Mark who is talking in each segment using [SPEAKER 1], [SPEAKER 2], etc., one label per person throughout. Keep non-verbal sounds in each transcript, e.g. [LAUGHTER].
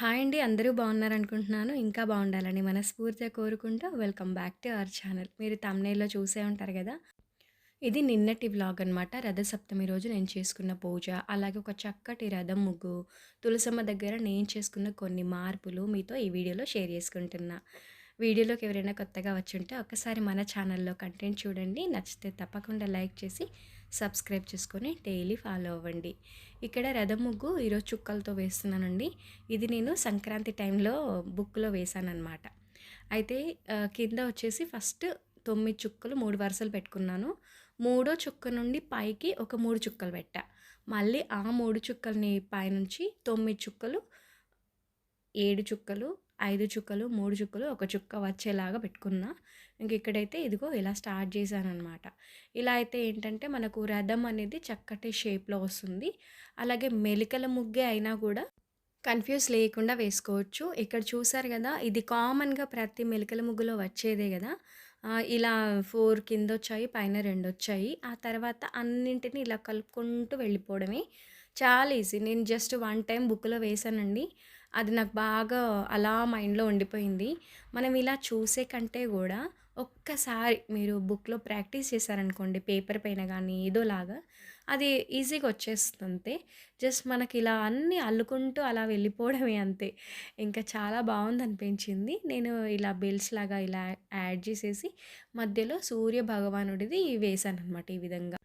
[SPEAKER 1] Hi అండి. అందరూ బాగున్నారనుకుంటున్నాను. ఇంకా బాగుండాలని మనస్ఫూర్తిగా కోరుకుంటూ welcome back to our channel. మీరు తమ్నేల్లో చూసే ఉంటారు కదా ఇది నిన్నటి వ్లాగ్ అనమాట. రథసప్తమి రోజు నేను చేసుకున్న పూజ, అలాగే ఒక చక్కటి రథం ముగ్గు, తులసమ్మ దగ్గర నేను చేసుకున్న కొన్ని మార్పులు మీతో ఈ వీడియోలో షేర్ చేసుకుంటున్నా. వీడియోలోకి ఎవరైనా కొత్తగా వచ్చుంటే ఒక్కసారి మన ఛానల్‌లో కంటెంట్ చూడండి. నచ్చితే తప్పకుండా లైక్ చేసి సబ్స్క్రైబ్ చేసుకొని డైలీ ఫాలో అవ్వండి. ఇక్కడ రథం ముగ్గు ఈరోజు చుక్కలతో వేస్తున్నానండి. ఇది నేను సంక్రాంతి టైంలో బుక్‌లో వేశాననమాట. అయితే కింద వచ్చేసి ఫస్ట్ తొమ్మిది చుక్కలు మూడు వరుసలు పెట్టుకున్నాను. మూడో చుక్క నుండి పైకి ఒక మూడు చుక్కలు పెట్టా. మళ్ళీ ఆ మూడు చుక్కల్ని పైనుంచి తొమ్మిది చుక్కలు, ఏడు చుక్కలు, ఐదు చుక్కలు, మూడు చుక్కలు, ఒక చుక్క వచ్చేలాగా పెట్టుకున్నా. ఇంక ఇక్కడైతే ఇదిగో ఇలా స్టార్ట్ చేశాననమాట. ఇలా అయితే ఏంటంటే మనకు రథం అనేది చక్కటి షేప్‌లో వస్తుంది. అలాగే మెలికల ముగ్గే అయినా కూడా కన్‌ఫ్యూజ్ లేకుండా వేసుకోవచ్చు. ఇక్కడ చూసారు కదా ఇది కామన్‌గా ప్రతి మెలికల ముగ్గులో వచ్చేదే కదా ఇలా ఫోర్ కింద వచ్చాయి పైన రెండు వచ్చాయి. ఆ తర్వాత అన్నింటిని ఇలా కలుపుకుంటూ వెళ్ళిపోవడమే. చాలా ఈజీ. నేను జస్ట్ వన్ టైం బుక్‌లో వేసానండి అది నాకు బాగా అలా మైండ్‌లో ఉండిపోయింది. మనం ఇలా చూసే కంటే కూడా ఒక్కసారి మీరు బుక్‌లో ప్రాక్టీస్ చేశారనుకోండి పేపర్ పైన కానీ ఏదోలాగా అది ఈజీగా వచ్చేస్తుంది అంతే. జస్ట్ మనకి ఇలా అన్నీ అల్లుకుంటూ అలా వెళ్ళిపోవడమే అంతే. ఇంకా చాలా బాగుంది అనిపించింది నేను ఇలా బెల్స్ లాగా ఇలా యాడ్ చేసేసి మధ్యలో సూర్య భగవానుడిది వేశాననమాట ఈ విధంగా.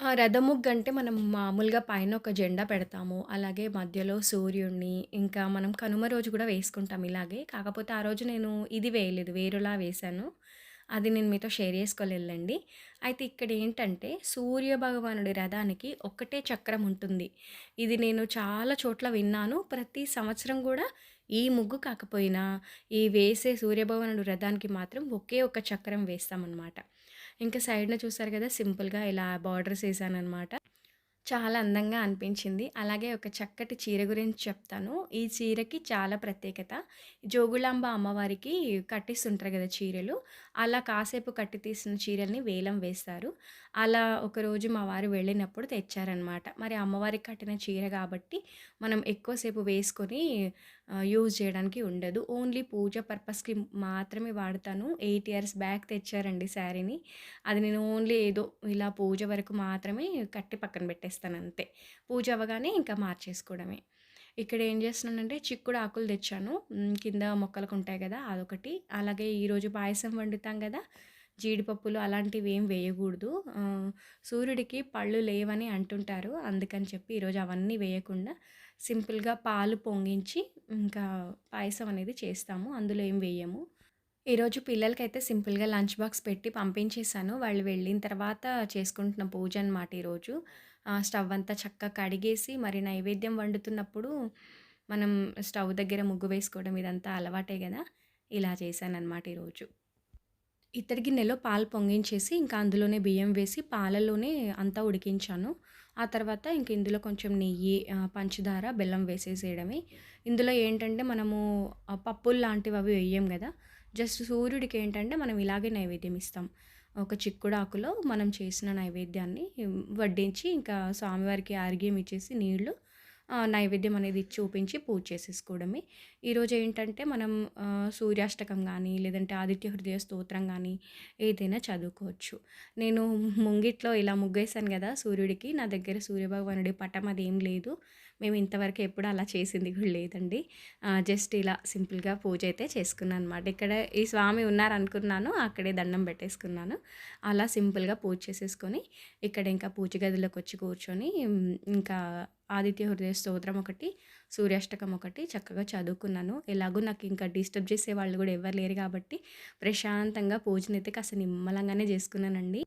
[SPEAKER 1] ఆ! రథం ముగ్గంటే మనం మామూలుగా పైన ఒక జెండా పెడతాము. అలాగే మధ్యలో సూర్యుడిని, ఇంకా మనం కనుమ రోజు కూడా వేసుకుంటాం ఇలాగే. కాకపోతే ఆ రోజు నేను ఇది వేయలేదు. వేరేలా వేశాను. అది నేను మీతో షేర్ చేసుకోలేదండి అయితే ఇక్కడేంటంటే సూర్య భగవానుడి రథానికి ఒకటే చక్రం ఉంటుంది. ఇది నేను చాలా చోట్ల విన్నాను. ప్రతి సంవత్సరం కూడా ఈ ముగ్గు కాకపోయినా, ఈ వేసే సూర్యభగవానుడి రథానికి మాత్రం ఒకే ఒక చక్రం వేస్తామన్నమాట ఇంకా సైడ్‌న చూసారు కదా సింపుల్‌గా ఇలా బార్డర్స్ ఏసాననమాట. చాలా అందంగా అనిపించింది. అలాగే ఒక చక్కటి చీర గురించి చెప్తాను. ఈ చీరకి చాలా ప్రత్యేకత. జోగులాంబ అమ్మవారికి కట్టిస్తుంటారు కదా చీరలు. అలా కాసేపు కట్టి తీసిన చీరల్ని వేలం వేస్తారు. అలా ఒకరోజు మా వారు వెళ్ళినప్పుడు తెచ్చారనమాట. మరి అమ్మవారికి కట్టిన చీర కాబట్టి మనం ఎక్కువసేపు వేసుకొని యూజ్ చేయడానికి ఉండదు. ఓన్లీ పూజ పర్పస్‌కి మాత్రమే వాడతాను. ఎయిట్ ఇయర్స్ బ్యాక్ తెచ్చారండి శారీని. అది నేను ఓన్లీ ఏదో ఇలా పూజ వరకు మాత్రమే కట్టి పక్కన పెట్టేస్తాను అంతే పూజ అవ్వగానే ఇంకా మార్చేసుకోవడమే. ఇక్కడ ఏం చేస్తున్నానంటే చిక్కుడు ఆకులు తెచ్చాను. కింద మొక్కలకు ఉంటాయి కదా అదొకటి. అలాగే ఈరోజు పాయసం వండుతాం కదా జీడిపప్పులు అలాంటివి ఏం వేయకూడదు సూర్యుడికి పళ్ళు లేవని అంటుంటారు. అందుకని చెప్పి ఈరోజు అవన్నీ వేయకుండా సింపుల్‌గా పాలు పొంగించి ఇంకా పాయసం అనేది చేస్తాము. అందులో ఏం వేయము. ఈరోజు పిల్లలకైతే సింపుల్‌గా లంచ్ బాక్స్ పెట్టి పంపించేసాను. వాళ్ళు వెళ్ళిన తర్వాత చేసుకుంటున్న పూజ అనమాట ఈరోజు. స్టవ్ అంతా చక్కగా కడిగేసి మరి నైవేద్యం వండుతున్నప్పుడు మనం స్టవ్ దగ్గర ముగ్గు వేసుకోవడం ఇదంతా అలవాటే కదా ఇలా చేశాననమాట ఈరోజు. ఇత్తడి గిన్నెలో పాలు పొంగించేసి ఇంకా అందులోనే బియ్యం వేసి పాలలోనే అంతా ఉడికించాను. ఆ తర్వాత ఇంక ఇందులో కొంచెం నెయ్యి, పంచదార, బెల్లం వేసేసేయడమే. ఇందులో ఏంటంటే మనము పప్పులు లాంటివి అవి వేయం కదా జస్ట్ సూర్యుడికి ఏంటంటే మనం ఇలాగే నైవేద్యం ఇస్తాం. ఒక చిక్కుడాకులో మనం చేసిన నైవేద్యాన్ని వడ్డించి ఇంకా స్వామివారికి ఆర్గ్యం ఇచ్చేసి నీళ్ళు నైవేద్యం అనేది ఇచ్చి చూపించి పూజ చేసేసుకోవడమే. ఈరోజు ఏంటంటే మనం సూర్యాష్టకం కానీ లేదంటే ఆదిత్య హృదయ స్తోత్రం కానీ ఏదైనా చదువుకోవచ్చు. నేను ముంగిట్లో ఇలా ముగ్గేసాను కదా సూర్యుడికి. నా దగ్గర సూర్యభగవానుడి పటం అదేం లేదు. మేము ఇంతవరకు ఎప్పుడు అలా చేసింది కూడా లేదండి. జస్ట్ ఇలా సింపుల్‌గా పూజ అయితే చేసుకున్నాను అనమాట. ఇక్కడ ఈ స్వామి ఉన్నారనుకున్నాను. అక్కడే దండం పెట్టేసుకున్నాను. అలా సింపుల్‌గా పూజ చేసేసుకొని ఇక్కడ ఇంకా పూజ గదిలోకి వచ్చి కూర్చొని ఇంకా ఆదిత్య హృదయ స్తోత్రం ఒకటి, సూర్యాష్టకం ఒకటి చక్కగా చదువుకున్నాను. ఎలాగో నాకు ఇంకా డిస్టర్బ్ చేసే వాళ్ళు కూడా ఎవరు లేరు కాబట్టి ప్రశాంతంగా పూజనైతే కాస్త నిమ్మలంగానే చేసుకున్నానండి.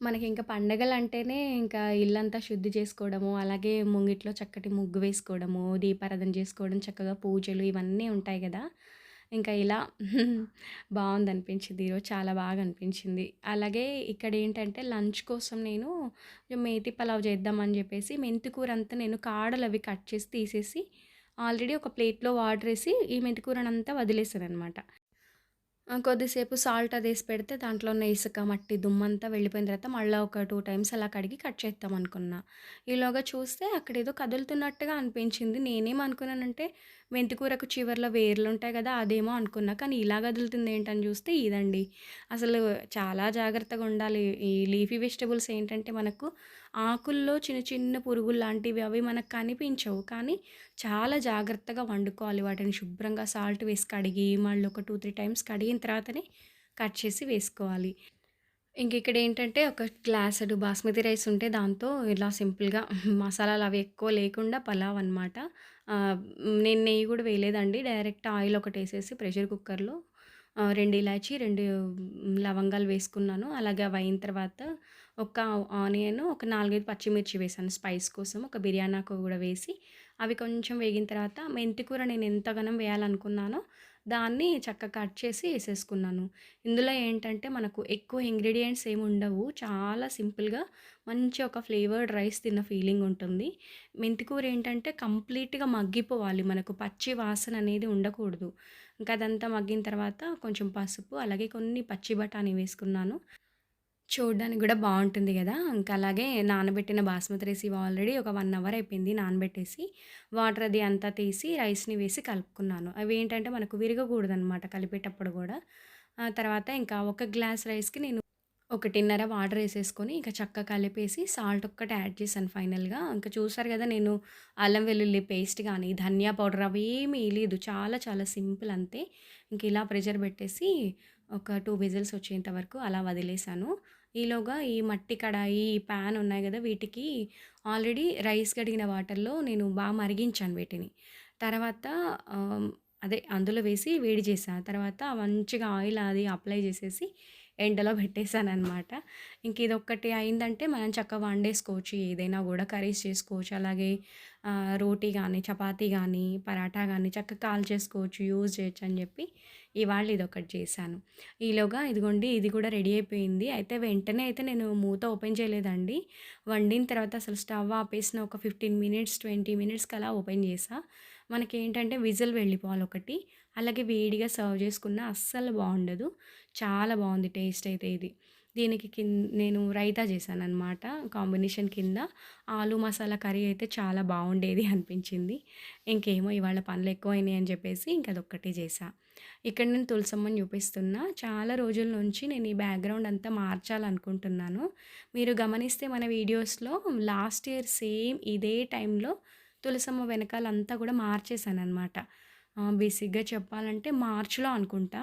[SPEAKER 1] మనకి ఇంకా పండగలు అంటేనే ఇంకా ఇల్లంతా శుద్ధి చేసుకోవడము, అలాగే ముంగిట్లో చక్కటి ముగ్గు వేసుకోవడము, దీపారాధన చేసుకోవడం, చక్కగా పూజలు ఇవన్నీ ఉంటాయి కదా ఇంకా ఇలా [LAUGHS] బాగుంది అనిపించింది ఈరోజు చాలా బాగా అనిపించింది. అలాగే ఇక్కడ ఏంటంటే లంచ్ కోసం నేను మేతి పలావ్ చేద్దామని చెప్పేసి మెంతి కూరంతా నేను అవి కట్ చేసి తీసేసి ఆల్రెడీ ఒక ప్లేట్‌లో వాటరేసి ఈ మెంతి కూరనంతా వదిలేసాననమాట. కొద్దిసేపు సాల్ట్ అది వేసి పెడితే దాంట్లో ఉన్న ఇసుక, మట్టి, దుమ్మంతా వెళ్ళిపోయిన తర్వాత మళ్ళీ ఒక టూ టైమ్స్ అలా కడిగి కట్ చేద్దామనుకున్నా. ఈలోగా చూస్తే అక్కడేదో కదులుతున్నట్టుగా అనిపించింది. నేనేం అనుకున్నానంటే మెంతికూరకు చివర్లో వేర్లుంటాయి కదా అదేమో అనుకున్నా. కానీ ఇలా కదులుతుంది ఏంటని చూస్తే ఇదండి. అసలు చాలా జాగ్రత్తగా ఉండాలి. ఈ లీఫీ వెజిటబుల్స్ ఏంటంటే మనకు ఆకుల్లో చిన్న చిన్న పురుగులు లాంటివి అవి మనకు కనిపించవు. కానీ చాలా జాగ్రత్తగా వండుకోవాలి. వాటిని శుభ్రంగా సాల్ట్ వేసి కడిగి, మళ్ళీ ఒక 2, 3 టైమ్స్ కడిగిన తర్వాతనే కట్ చేసి వేసుకోవాలి. ఇంకిక్కడేంటంటే ఒక గ్లాసెడు బాస్మతి రైస్ ఉంటే దాంతో ఇలా సింపుల్‌గా మసాలాలు అవి ఎక్కువ లేకుండా పలావ్ అనమాట. నేను నెయ్యి కూడా వేయలేదండి. డైరెక్ట్ ఆయిల్ ఒకటి వేసేసి ప్రెషర్ కుక్కర్‌లో రెండు ఇలాచి, రెండు లవంగాలు వేసుకున్నాను. అలాగే అవి అయిన తర్వాత ఒక ఆనియన్, ఒక 4, 5 పచ్చిమిర్చి వేసాను స్పైస్ కోసం. ఒక బిర్యానీ ఆకు వేసి అవి కొంచెం వేగిన తర్వాత మెంతి కూర నేను ఎంతగనం వేయాలనుకున్నానో దాన్ని చక్కగా కట్ చేసి వేసేసుకున్నాను ఇందులో ఏంటంటే మనకు ఎక్కువ ఇంగ్రీడియంట్స్ ఏమి ఉండవు. చాలా సింపుల్‌గా మంచి ఒక ఫ్లేవర్డ్ రైస్ తిన్న ఫీలింగ్ ఉంటుంది. మెంతి కూర ఏంటంటే కంప్లీట్‌గా మగ్గిపోవాలి. మనకు పచ్చి వాసన అనేది ఉండకూడదు. ఇంకా అదంతా మగ్గిన తర్వాత కొంచెం పసుపు, అలాగే కొన్ని పచ్చి బఠానీ వేసుకున్నాను. చూడ్డానికి కూడా బాగుంటుంది కదా ఇంకా అలాగే నానబెట్టిన బాస్మతి రైస్ ఇవి ఆల్రెడీ ఒక వన్ అవర్ అయిపోయింది నానబెట్టేసి. వాటర్ అది అంతా తీసి రైస్‌ని వేసి కలుపుకున్నాను. అవి ఏంటంటే మనకు విరగకూడదనమాట కలిపేటప్పుడు కూడా తర్వాత ఇంకా ఒక గ్లాస్ రైస్‌కి నేను 1:30 వాటర్ వేసేసుకొని ఇంకా చక్కగా కలిపేసి సాల్ట్ ఒక్కటి యాడ్ చేశాను ఫైనల్‌గా. ఇంకా చూసారు కదా నేను అల్లం వెల్లుల్లి పేస్ట్ కానీ ధనియా పౌడర్ అవేమీ లేదు చాలా చాలా సింపుల్ అంతే. ఇంక ఇలా ప్రెషర్ పెట్టేసి ఒక టూ విజిల్స్ వచ్చేంత వరకు అలా వదిలేసాను. ఈలోగా ఈ మట్టి కడాయి, ఈ ప్యాన్ ఉన్నాయి కదా వీటికి ఆల్రెడీ రైస్ కడిగిన వాటర్‌లో నేను బాగా మరిగించాను వీటిని. తర్వాత అదే అందులో వేసి వేడి చేసాను తర్వాత మంచిగా ఆయిల్ అది అప్లై చేసేసి ఎండలో పెట్టేసాననమాట. ఇంక ఇదొక్కటి అయిందంటే మనం చక్కగా వండేసుకోవచ్చు ఏదైనా కూడా కర్రీస్ చేసుకోవచ్చు. అలాగే రోటీ కానీ చపాతీ కానీ పరాటా కానీ చక్కగా కాల్ చేసుకోవచ్చు యూజ్ చేయొచ్చు అని చెప్పి ఇవాళ ఇదొకటి చేశాను. ఈలోగా ఇదిగోండి ఇది కూడా రెడీ అయిపోయింది. అయితే వెంటనే అయితే నేను మూత ఓపెన్ చేయలేదండి. వండిన తర్వాత అసలు స్టవ్ ఆపేసిన ఒక 15 మినిట్స్, 20 మినిట్స్‌కి అలా ఓపెన్ మనకి ఏంటంటే విజిల్ వెళ్ళిపోవాలి ఒకటి. అలాగే వేడిగా సర్వ్ చేసుకున్నా అస్సలు బాగుండదు చాలా బాగుంది టేస్ట్ అయితే ఇది. దీనికి కింద నేను రైతా చేశాననమాట. కాంబినేషన్ కింద ఆలు మసాలా కర్రీ అయితే చాలా బాగుండేది [LAUGHS] అనిపించింది. ఇంకేమో ఇవాళ పనులు ఎక్కువైనాయి అని చెప్పేసి ఇంక అదొక్కటే చేశా. ఇక్కడ నేను తులసమ్మని చూపిస్తున్నా. చాలా రోజుల నుంచి నేను ఈ బ్యాక్‌గ్రౌండ్ అంతా మార్చాలనుకుంటున్నాను. మీరు గమనిస్తే మన వీడియోస్‌లో లాస్ట్ ఇయర్ సేమ్ ఇదే టైంలో తులసమ్మ వెనకాలంతా కూడా మార్చేశాననమాట. అనమాట బేసిక్‌గా చెప్పాలంటే మార్చ్‌లో అనుకుంటా.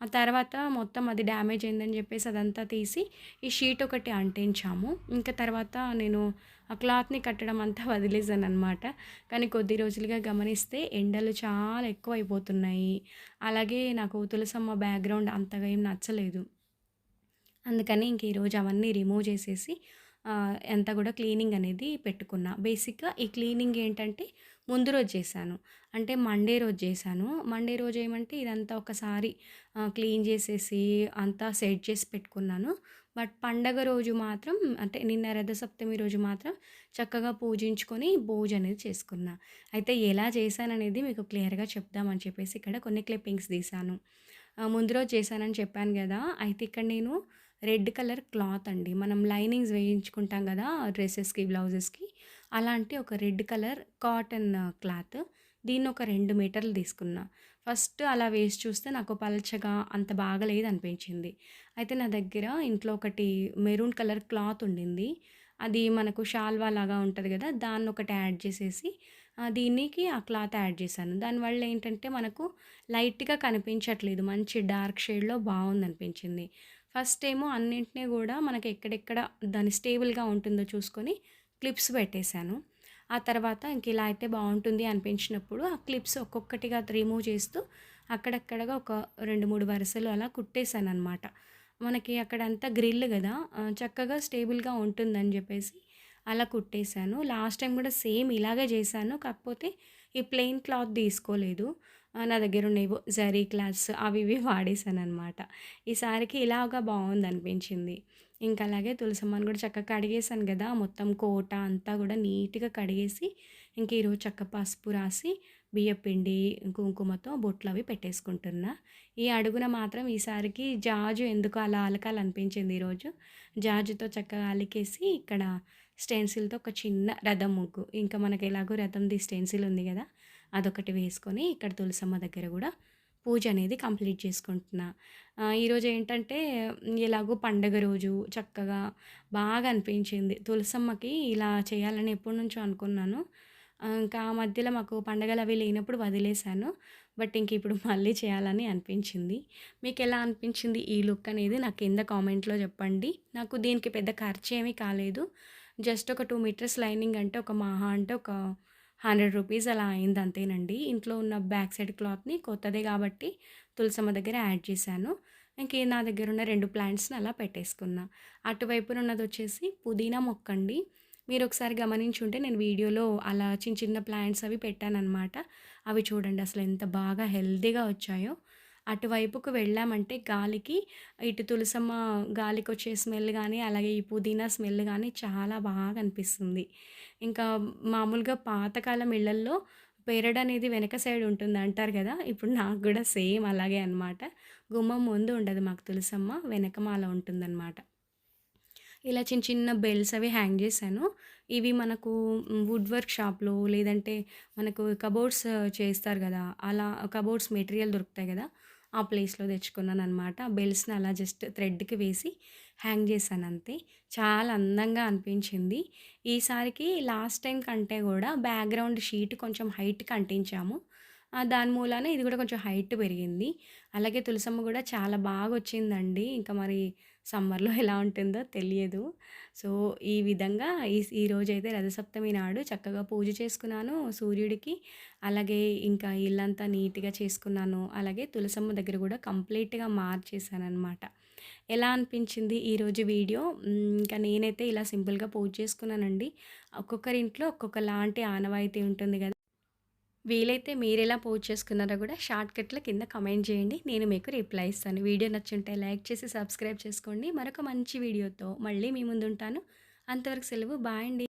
[SPEAKER 1] ఆ తర్వాత మొత్తం అది డ్యామేజ్ అయిందని చెప్పేసి అదంతా తీసి ఈ షీట్ ఒకటి అంటించాము. ఇంకా తర్వాత నేను ఆ క్లాత్‌ని కట్టడం అంతా వదిలేసాను అనమాట కానీ కొద్ది రోజులుగా గమనిస్తే ఎండలు చాలా ఎక్కువ అయిపోతున్నాయి అలాగే నాకు తులసమ్మ బ్యాక్‌గ్రౌండ్ అంతగా ఏం నచ్చలేదు. అందుకని ఇంక ఈరోజు అవన్నీ రిమూవ్ చేసేసి అంతా కూడా క్లీనింగ్ అనేది పెట్టుకున్నా. బేసిక్‌గా ఈ క్లీనింగ్ ఏంటంటే ముందు రోజు చేశాను. అంటే మండే రోజు చేశాను. మండే రోజు ఏమంటే ఇదంతా ఒకసారి క్లీన్ చేసేసి అంతా సెట్ చేసి పెట్టుకున్నాను. బట్ పండగ రోజు మాత్రం అంటే నిన్న రథసప్తమి రోజు మాత్రం చక్కగా పూజించుకొని భోజ అనేది చేసుకున్నా. అయితే ఎలా చేశాననేది మీకు క్లియర్‌గా చెప్దామని చెప్పేసి ఇక్కడ కొన్ని క్లిప్పింగ్స్ తీశాను. ముందు రోజు చేశానని చెప్పాను కదా అయితే ఇక్కడ నేను రెడ్ కలర్ క్లాత్ అండి. మనం లైనింగ్స్ వేయించుకుంటాం కదా డ్రెస్సెస్కి బ్లౌజెస్‌కి అలాంటి ఒక రెడ్ కలర్ కాటన్ క్లాత్. దీన్ని ఒక రెండు మీటర్లు తీసుకున్నా. ఫస్ట్ అలా వేసి చూస్తే నాకు పలచగా అంత బాగా లేదనిపించింది. అయితే నా దగ్గర ఇంట్లో ఒకటి మెరూన్ కలర్ క్లాత్ ఉండింది. అది మనకు శాల్వా లాగా ఉంటుంది కదా దాన్ని ఒకటి యాడ్ చేసేసి దీనికి ఆ క్లాత్ యాడ్ చేశాను. దానివల్ల ఏంటంటే మనకు లైట్‌గా కనిపించట్లేదు. మంచి డార్క్ షేడ్‌లో బాగుంది అనిపించింది ఫస్ట్ ఏమో అన్నింటిని కూడా మనకి ఎక్కడెక్కడ దాని స్టేబుల్‌గా ఉంటుందో చూసుకొని క్లిప్స్ పెట్టేశాను. ఆ తర్వాత ఇంక ఇలా అయితే బాగుంటుంది అనిపించినప్పుడు ఆ క్లిప్స్ ఒక్కొక్కటిగా రిమూవ్ చేస్తూ అక్కడక్కడగా ఒక 2, 3 వరుసలు అలా కుట్టేసాననమాట. మనకి అక్కడంతా గ్రిల్ కదా చక్కగా స్టేబుల్‌గా ఉంటుందని చెప్పేసి అలా కుట్టేశాను లాస్ట్ టైం కూడా సేమ్ ఇలాగే చేశాను. కాకపోతే ఈ ప్లెయిన్ క్లాత్ తీసుకోలేదు. నా దగ్గర ఏవో జరీ క్లాత్స్ అవి ఇవి వాడేసాననమాట. ఈసారికి ఇలాగా బాగుంది అనిపించింది. ఇంకా అలాగే తులసమ్మని కూడా చక్కగా కడిగేసాను కదా మొత్తం కోట అంతా కూడా నీట్‌గా కడిగేసి ఇంక ఈరోజు చక్క పసుపు రాసి బియ్యపిండి కుంకుమతో బొట్లు అవి పెట్టేసుకుంటున్నా. ఈ అడుగున మాత్రం ఈసారికి జాజు ఎందుకు అలా అలకాలనిపించింది ఈరోజు? జాజుతో చక్కగా అలికేసి ఇక్కడ స్టెన్సిల్తో ఒక చిన్న రథం ముగ్గు. ఇంకా మనకి ఎలాగో రథంది స్టెన్సిల్ ఉంది కదా అదొకటి వేసుకొని ఇక్కడ తులసమ్మ దగ్గర కూడా పూజ అనేది కంప్లీట్ చేసుకుంటున్నా. ఈరోజు ఏంటంటే ఎలాగో పండగ రోజు చక్కగా బాగా అనిపించింది. తులసమ్మకి ఇలా చేయాలని ఎప్పటి నుంచో అనుకున్నాను. ఇంకా ఆ మధ్యలో మాకు పండగలు అవి లేనప్పుడు వదిలేశాను. బట్ ఇంక ఇప్పుడు మళ్ళీ చేయాలని అనిపించింది. మీకు ఎలా అనిపించింది ఈ లుక్ అనేది నాకు కింద కామెంట్లో చెప్పండి. నాకు దీనికి పెద్ద ఖర్చు ఏమీ కాలేదు. జస్ట్ ఒక టూ మీటర్స్ లైనింగ్ అంటే ఒక మహా అంటే ఒక హండ్రెడ్ రూపీస్ అలా అయింది అంతేనండి. ఇంట్లో ఉన్న బ్యాక్ సైడ్ క్లాత్ని కొత్తదే కాబట్టి తులసమ్మ దగ్గర యాడ్ చేశాను. ఇంకే నా దగ్గర ఉన్న రెండు ప్లాంట్స్ని అలా పెట్టేసుకున్నా. అటువైపున ఉన్నది వచ్చేసి పుదీనా మొక్కండి. మీరు ఒకసారి గమనించుంటే నేను వీడియోలో అలా చిన్న చిన్న ప్లాంట్స్ అవి పెట్టానమాట అవి చూడండి అసలు ఎంత బాగా హెల్తీగా వచ్చాయో. అటువైపుకు వెళ్ళామంటే గాలికి ఇటు తులసమ్మ గాలికి వచ్చే స్మెల్ కానీ అలాగే ఈ పుదీనా స్మెల్ కానీ చాలా బాగా అనిపిస్తుంది ఇంకా మామూలుగా పాతకాలం ఇళ్ళల్లో పెరడ్ అనేది వెనక సైడ్ ఉంటుంది అంటారు కదా ఇప్పుడు నాకు కూడా సేమ్ అలాగే అనమాట గుమ్మం ముందు ఉండదు మాకు తులసమ్మ వెనకమాల ఉంటుందన్నమాట. ఇలా చిన్న చిన్న బెల్స్ అవి హ్యాంగ్ చేశాను. ఇవి మనకు వుడ్ వర్క్ షాప్లో లేదంటే మనకు కబోర్డ్స్ చేస్తారు కదా అలా కబోర్డ్స్ మెటీరియల్ దొరుకుతాయి కదా ఆ ప్లేస్లో తెచ్చుకున్నాను అనమాట ఆ బెల్స్ని అలా జస్ట్ థ్రెడ్కి వేసి హ్యాంగ్ చేశాను అంతే. చాలా అందంగా అనిపించింది. ఈసారికి లాస్ట్ టైం కంటే కూడా బ్యాక్గ్రౌండ్ షీట్ కొంచెం హైట్కి అంటించాము దాని మూలాన ఇది కూడా కొంచెం హైట్ పెరిగింది. అలాగే తులసమ్మ కూడా చాలా బాగా వచ్చిందండి. ఇంకా మరి సమ్మర్లో ఎలా ఉంటుందో తెలియదు. సో ఈ విధంగా ఈ ఈరోజు అయితే రథసప్తమి నాడు చక్కగా పూజ చేసుకున్నాను సూర్యుడికి. అలాగే ఇంకా ఇల్లంతా నీట్గా చేసుకున్నాను. అలాగే తులసమ్మ దగ్గర కూడా కంప్లీట్గా మార్చేసాను అనమాట ఎలా అనిపించింది ఈరోజు వీడియో? ఇంకా నేనైతే ఇలా సింపుల్గా పూజ చేసుకున్నానండి. ఒక్కొక్కరి ఇంట్లో ఒక్కొక్క లాంటి ఆనవాయితీ ఉంటుంది కదా. వీలైతే మీరు ఎలా పోస్ట్ చేసుకున్నారో కూడా షార్ట్కట్లో కింద కమెంట్ చేయండి. నేను మీకు రిప్లై ఇస్తాను. వీడియో నచ్చుంటే లైక్ చేసి సబ్స్క్రైబ్ చేసుకోండి. మరొక మంచి వీడియోతో మళ్ళీ మీ ముందు ఉంటాను అంతవరకు సెలవు. బాయ్ అండి.